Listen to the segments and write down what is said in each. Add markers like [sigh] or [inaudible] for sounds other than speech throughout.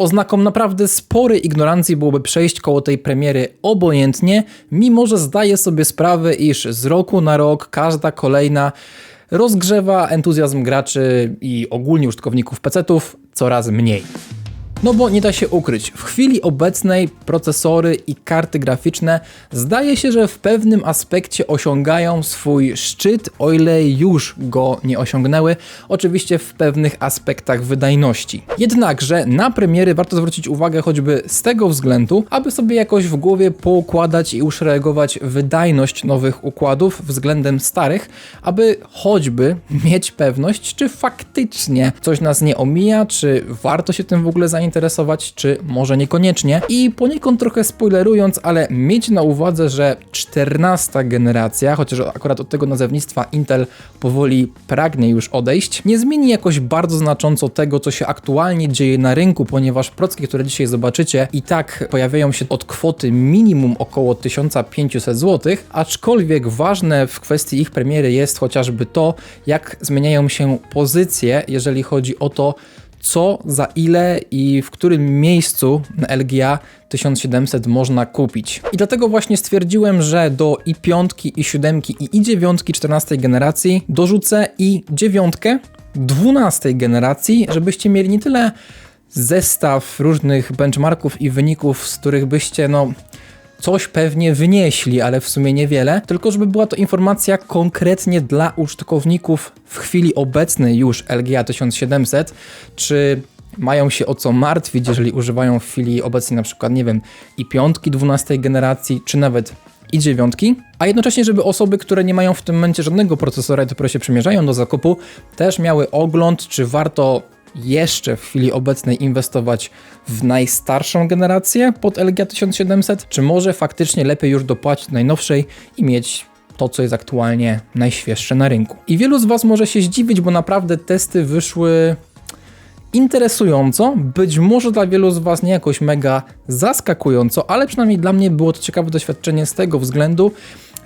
Oznaką naprawdę sporej ignorancji byłoby przejść koło tej premiery obojętnie, mimo że zdaję sobie sprawę, iż z roku na rok każda kolejna rozgrzewa entuzjazm graczy i ogólnie użytkowników PC-ów coraz mniej. No bo nie da się ukryć, w chwili obecnej procesory i karty graficzne zdaje się, że w pewnym aspekcie osiągają swój szczyt, o ile już go nie osiągnęły, oczywiście w pewnych aspektach wydajności. Jednakże na premiery warto zwrócić uwagę choćby z tego względu, aby sobie jakoś w głowie poukładać i uszeregować wydajność nowych układów względem starych, aby choćby mieć pewność, czy faktycznie coś nas nie omija, czy warto się tym w ogóle zainteresować zainteresować, czy może niekoniecznie. I poniekąd trochę spoilerując, ale mieć na uwadze, że 14 generacja, chociaż akurat od tego nazewnictwa Intel powoli pragnie już odejść, nie zmieni jakoś bardzo znacząco tego, co się aktualnie dzieje na rynku, ponieważ procki, które dzisiaj zobaczycie, i tak pojawiają się od kwoty minimum około 1500 zł, aczkolwiek ważne w kwestii ich premiery jest chociażby to, jak zmieniają się pozycje, jeżeli chodzi o to, co, za ile i w którym miejscu na LGA 1700 można kupić. I dlatego właśnie stwierdziłem, że do i5, i7 i i9 14 generacji dorzucę i 9 12 generacji, żebyście mieli nie tyle zestaw różnych benchmarków i wyników, z których byście no coś pewnie wynieśli, ale w sumie niewiele, tylko żeby była to informacja konkretnie dla użytkowników w chwili obecnej już LGA 1700, czy mają się o co martwić, jeżeli używają w chwili obecnej na przykład, nie wiem, i piątki 12 generacji, czy nawet i dziewiątki, a jednocześnie, żeby osoby, które nie mają w tym momencie żadnego procesora i dopiero się przymierzają do zakupu, też miały ogląd, czy warto jeszcze w chwili obecnej inwestować w najstarszą generację pod LG 1700, czy może faktycznie lepiej już dopłacić najnowszej i mieć to, co jest aktualnie najświeższe na rynku. I wielu z Was może się zdziwić, bo naprawdę testy wyszły interesująco, być może dla wielu z Was nie jakoś mega zaskakująco, ale przynajmniej dla mnie było to ciekawe doświadczenie z tego względu,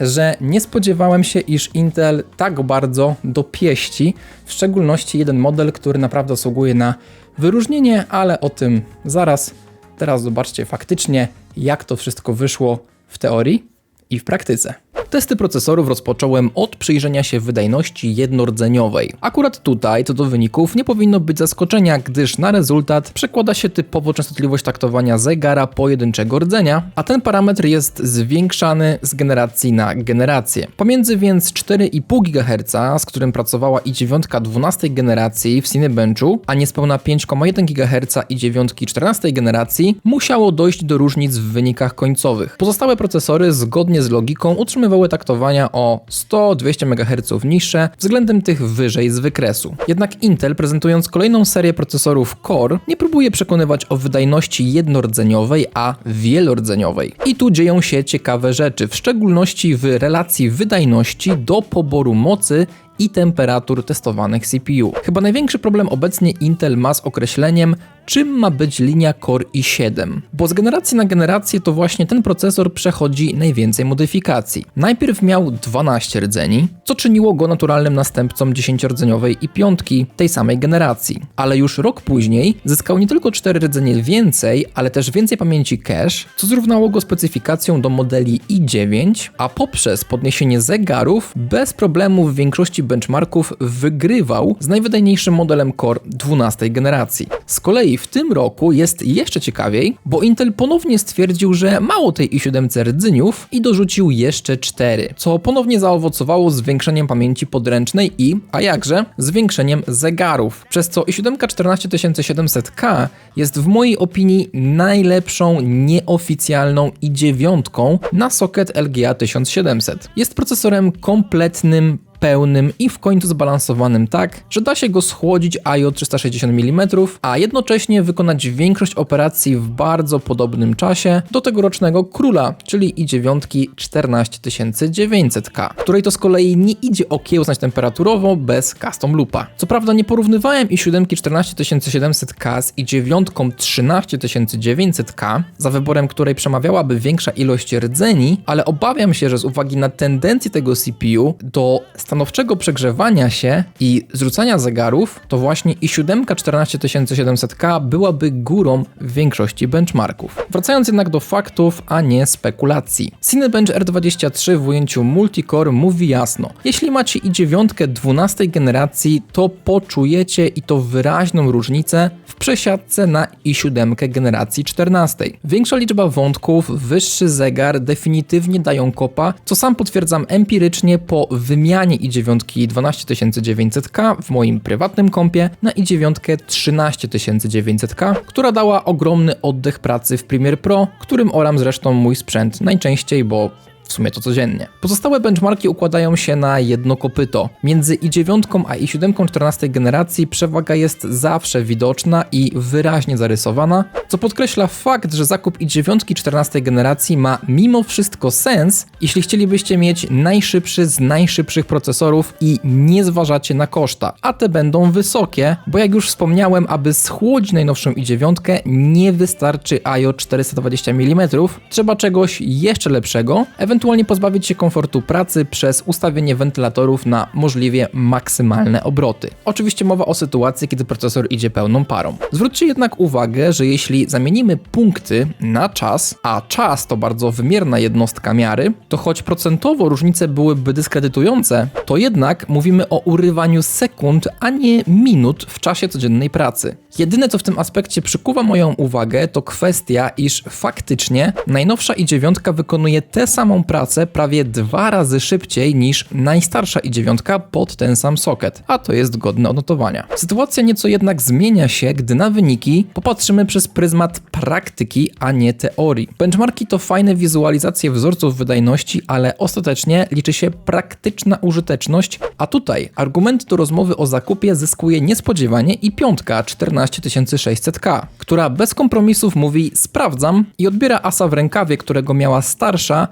że nie spodziewałem się, iż Intel tak bardzo dopieści, w szczególności jeden model, który naprawdę zasługuje na wyróżnienie, ale o tym zaraz. Teraz zobaczcie faktycznie, jak to wszystko wyszło w teorii i w praktyce. Testy procesorów rozpocząłem od przyjrzenia się wydajności jednordzeniowej. Akurat tutaj, co do wyników, nie powinno być zaskoczenia, gdyż na rezultat przekłada się typowo częstotliwość taktowania zegara pojedynczego rdzenia, a ten parametr jest zwiększany z generacji na generację. Pomiędzy więc 4,5 GHz, z którym pracowała i 9 12 generacji w Cinebenchu, a niespełna 5,1 GHz i 9 14 generacji, musiało dojść do różnic w wynikach końcowych. Pozostałe procesory zgodnie z logiką utrzymywały taktowania o 100-200 MHz niższe względem tych wyżej z wykresu. Jednak Intel, prezentując kolejną serię procesorów Core, nie próbuje przekonywać o wydajności jednordzeniowej, a wielordzeniowej. I tu dzieją się ciekawe rzeczy, w szczególności w relacji wydajności do poboru mocy i temperatur testowanych CPU. Chyba największy problem obecnie Intel ma z określeniem, czym ma być linia Core i7, bo z generacji na generację to właśnie ten procesor przechodzi najwięcej modyfikacji. Najpierw miał 12 rdzeni, co czyniło go naturalnym następcą 10-rdzeniowej i piątki tej samej generacji, ale już rok później zyskał nie tylko 4 rdzenie więcej, ale też więcej pamięci cache, co zrównało go specyfikacją do modeli i9, a poprzez podniesienie zegarów bez problemu w większości benchmarków wygrywał z najwydajniejszym modelem Core 12 generacji. Z kolei w tym roku jest jeszcze ciekawiej, bo Intel ponownie stwierdził, że mało tej i7 rdzyniów i dorzucił jeszcze 4, co ponownie zaowocowało zwiększeniem pamięci podręcznej i, a jakże, zwiększeniem zegarów, przez co i7 14700K jest w mojej opinii najlepszą nieoficjalną i dziewiątką na socket LGA 1700. Jest procesorem kompletnym, pełnym i w końcu zbalansowanym tak, że da się go schłodzić IO 360 mm, a jednocześnie wykonać większość operacji w bardzo podobnym czasie do tegorocznego króla, czyli i9 14900K, której to z kolei nie idzie okiełznać temperaturowo bez custom loopa. Co prawda nie porównywałem i7 14700K z i9 13900K, za wyborem której przemawiałaby większa ilość rdzeni, ale obawiam się, że z uwagi na tendencję tego CPU do stanowczego przegrzewania się i zrzucania zegarów, to właśnie i7 14700K byłaby górą w większości benchmarków. Wracając jednak do faktów, a nie spekulacji. Cinebench R23 w ujęciu multicore mówi jasno, jeśli macie i9 12 generacji, to poczujecie i to wyraźną różnicę w przesiadce na i7 generacji 14. Większa liczba wątków, wyższy zegar definitywnie dają kopa, co sam potwierdzam empirycznie po wymianie i9 12900K w moim prywatnym kompie na i9 13900K, która dała ogromny oddech pracy w Premiere Pro, którym oram zresztą mój sprzęt najczęściej, bo w sumie to codziennie. Pozostałe benchmarki układają się na jedno kopyto. Między i9 a i7 14 generacji przewaga jest zawsze widoczna i wyraźnie zarysowana, co podkreśla fakt, że zakup i9 14 generacji ma mimo wszystko sens, jeśli chcielibyście mieć najszybszy z najszybszych procesorów i nie zważacie na koszta, a te będą wysokie, bo jak już wspomniałem, aby schłodzić najnowszą i9 nie wystarczy IO 420 mm, trzeba czegoś jeszcze lepszego, ewentualnie pozbawić się komfortu pracy przez ustawienie wentylatorów na możliwie maksymalne obroty. Oczywiście mowa o sytuacji, kiedy procesor idzie pełną parą. Zwróćcie jednak uwagę, że jeśli zamienimy punkty na czas, a czas to bardzo wymierna jednostka miary, to choć procentowo różnice byłyby dyskredytujące, to jednak mówimy o urywaniu sekund, a nie minut w czasie codziennej pracy. Jedyne co w tym aspekcie przykuwa moją uwagę to kwestia, iż faktycznie najnowsza i9 wykonuje tę samą pracę prawie dwa razy szybciej niż najstarsza i9 pod ten sam socket, a to jest godne odnotowania. Sytuacja nieco jednak zmienia się, gdy na wyniki popatrzymy przez pryzmat praktyki, a nie teorii. Benchmarki to fajne wizualizacje wzorców wydajności, ale ostatecznie liczy się praktyczna użyteczność, a tutaj argument do rozmowy o zakupie zyskuje niespodziewanie i piątka 14600K, która bez kompromisów mówi sprawdzam i odbiera asa w rękawie, którego miała starsza,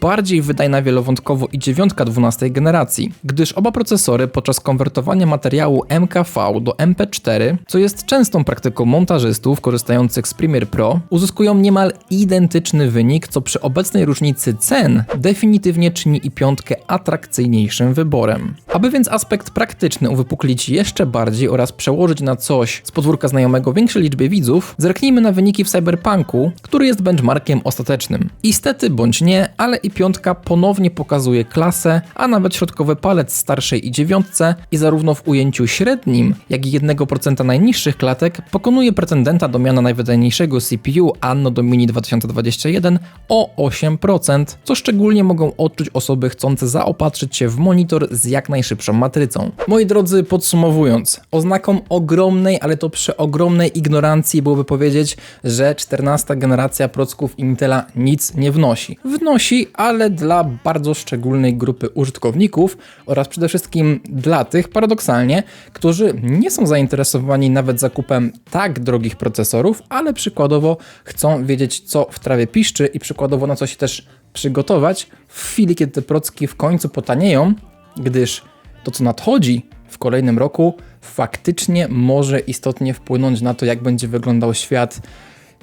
bardziej wydajna wielowątkowo i dziewiątka 12 generacji, gdyż oba procesory podczas konwertowania materiału MKV do MP4, co jest częstą praktyką montażystów korzystających z Premiere Pro, uzyskują niemal identyczny wynik, co przy obecnej różnicy cen definitywnie czyni i piątkę atrakcyjniejszym wyborem. Aby więc aspekt praktyczny uwypuklić jeszcze bardziej oraz przełożyć na coś z podwórka znajomego większej liczbie widzów, zerknijmy na wyniki w Cyberpunku, który jest benchmarkiem ostatecznym. Istety bądź nie, ale i piątka ponownie pokazuje klasę, a nawet środkowy palec starszej i dziewiątce i zarówno w ujęciu średnim, jak i 1% najniższych klatek pokonuje pretendenta do miana najwydajniejszego CPU Anno Domini 2021 o 8%, co szczególnie mogą odczuć osoby chcące zaopatrzyć się w monitor z jak najszybszą matrycą. Moi drodzy, podsumowując, oznaką ogromnej, ale to przeogromnej ignorancji byłoby powiedzieć, że 14 generacja procków Intela nic nie wnosi. Wnosi, ale dla bardzo szczególnej grupy użytkowników oraz przede wszystkim dla tych, paradoksalnie, którzy nie są zainteresowani nawet zakupem tak drogich procesorów, ale przykładowo chcą wiedzieć, co w trawie piszczy i przykładowo na co się też przygotować w chwili, kiedy te procki w końcu potanieją, gdyż to, co nadchodzi w kolejnym roku, faktycznie może istotnie wpłynąć na to, jak będzie wyglądał świat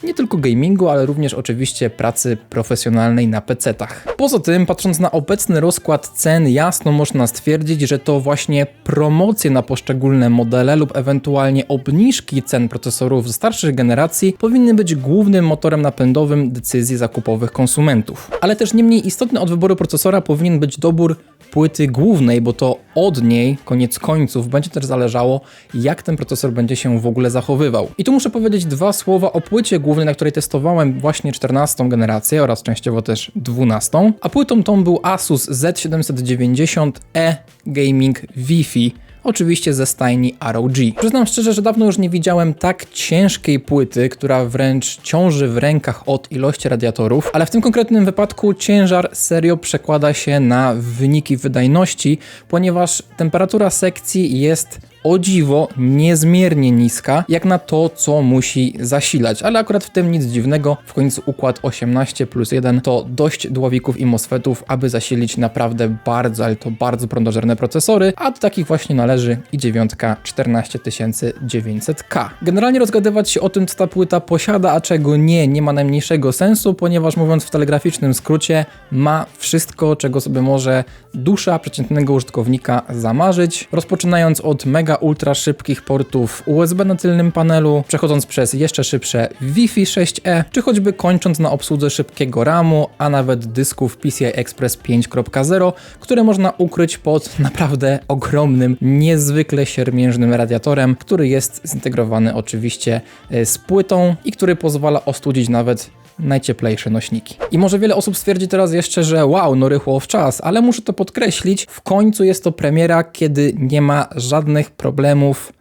nie tylko gamingu, ale również oczywiście pracy profesjonalnej na PC-tach. Poza tym, patrząc na obecny rozkład cen, jasno można stwierdzić, że to właśnie promocje na poszczególne modele lub ewentualnie obniżki cen procesorów z starszych generacji powinny być głównym motorem napędowym decyzji zakupowych konsumentów. Ale też nie mniej istotny od wyboru procesora powinien być dobór płyty głównej, bo to od niej, koniec końców, będzie też zależało, jak ten procesor będzie się w ogóle zachowywał. I tu muszę powiedzieć dwa słowa o płycie głównej, na której testowałem właśnie 14 generację oraz częściowo też 12. A płytą tą był Asus Z790E Gaming Wi-Fi oczywiście ze stajni ROG. Przyznam szczerze, że dawno już nie widziałem tak ciężkiej płyty, która wręcz ciąży w rękach od ilości radiatorów, ale w tym konkretnym wypadku ciężar serio przekłada się na wyniki wydajności, ponieważ temperatura sekcji jest o dziwo niezmiernie niska, jak na to, co musi zasilać. Ale akurat w tym nic dziwnego, w końcu układ 18 plus 1 to dość dławików i MOSFETów, aby zasilić naprawdę bardzo, ale to bardzo prądożerne procesory, a do takich właśnie należy i 9 14900K. Generalnie rozgadywać się o tym, co ta płyta posiada, a czego nie, nie ma najmniejszego sensu, ponieważ mówiąc w telegraficznym skrócie, ma wszystko, czego sobie może dusza przeciętnego użytkownika zamarzyć, rozpoczynając od mega ultra szybkich portów USB na tylnym panelu, przechodząc przez jeszcze szybsze Wi-Fi 6E, czy choćby kończąc na obsłudze szybkiego RAMu, a nawet dysków PCI Express 5.0, które można ukryć pod [laughs] naprawdę ogromnym, niezwykle siermiężnym radiatorem, który jest zintegrowany oczywiście e, z płytą i który pozwala ostudzić nawet najcieplejsze nośniki. I może wiele osób stwierdzi teraz jeszcze, że wow, no rychło w czas, ale muszę to podkreślić, w końcu jest to premiera, kiedy nie ma żadnych problemów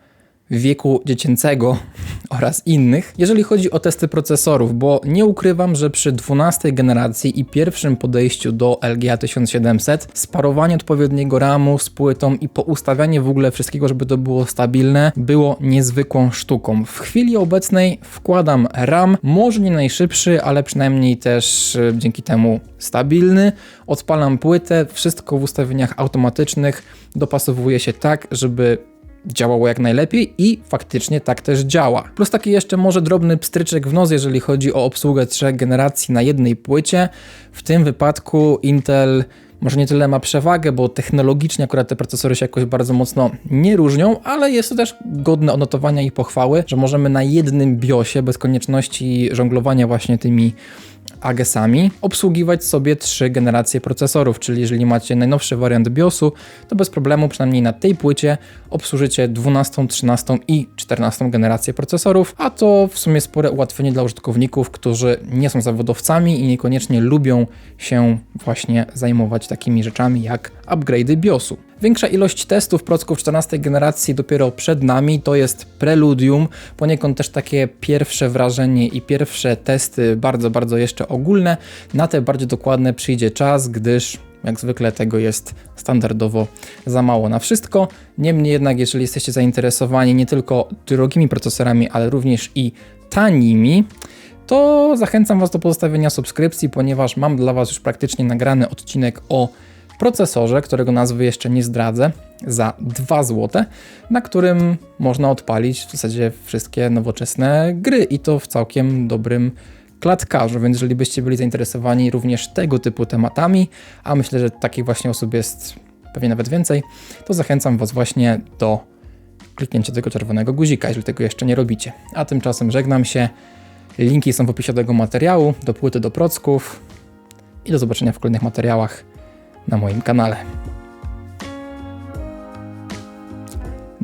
wieku dziecięcego [laughs] oraz innych, jeżeli chodzi o testy procesorów, bo nie ukrywam, że przy 12 generacji i pierwszym podejściu do LGA 1700 sparowanie odpowiedniego RAMu z płytą i poustawianie w ogóle wszystkiego, żeby to było stabilne, było niezwykłą sztuką. W chwili obecnej wkładam RAM, może nie najszybszy, ale przynajmniej też y, dzięki temu stabilny. Odpalam płytę, wszystko w ustawieniach automatycznych dopasowuje się tak, żeby działało jak najlepiej i faktycznie tak też działa. Plus taki jeszcze może drobny pstryczek w nos, jeżeli chodzi o obsługę trzech generacji na jednej płycie. W tym wypadku Intel może nie tyle ma przewagę, bo technologicznie akurat te procesory się jakoś bardzo mocno nie różnią, ale jest to też godne odnotowania i pochwały, że możemy na jednym BIOSie bez konieczności żonglowania właśnie tymi AGS-ami obsługiwać sobie trzy generacje procesorów, czyli jeżeli macie najnowszy wariant BIOSu, to bez problemu przynajmniej na tej płycie obsłużycie 12, 13 i 14 generację procesorów, a to w sumie spore ułatwienie dla użytkowników, którzy nie są zawodowcami i niekoniecznie lubią się właśnie zajmować takimi rzeczami jak upgrade'y BIOSu. Większa ilość testów procków 14 generacji dopiero przed nami, to jest preludium, poniekąd też takie pierwsze wrażenie i pierwsze testy, bardzo, bardzo jeszcze ogólne. Na te bardziej dokładne przyjdzie czas, gdyż jak zwykle tego jest standardowo za mało na wszystko. Niemniej jednak, jeżeli jesteście zainteresowani nie tylko drogimi procesorami, ale również i tanimi, to zachęcam Was do pozostawienia subskrypcji, ponieważ mam dla Was już praktycznie nagrany odcinek o procesorze, którego nazwy jeszcze nie zdradzę, za 2 zł, na którym można odpalić w zasadzie wszystkie nowoczesne gry i to w całkiem dobrym klatkarzu, więc jeżeli byście byli zainteresowani również tego typu tematami, a myślę, że takich właśnie osób jest pewnie nawet więcej, to zachęcam Was właśnie do kliknięcia tego czerwonego guzika, jeżeli tego jeszcze nie robicie. A tymczasem żegnam się. Linki są w opisie tego materiału, do płyty do procków i do zobaczenia w kolejnych materiałach na moim kanale.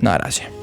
Na razie.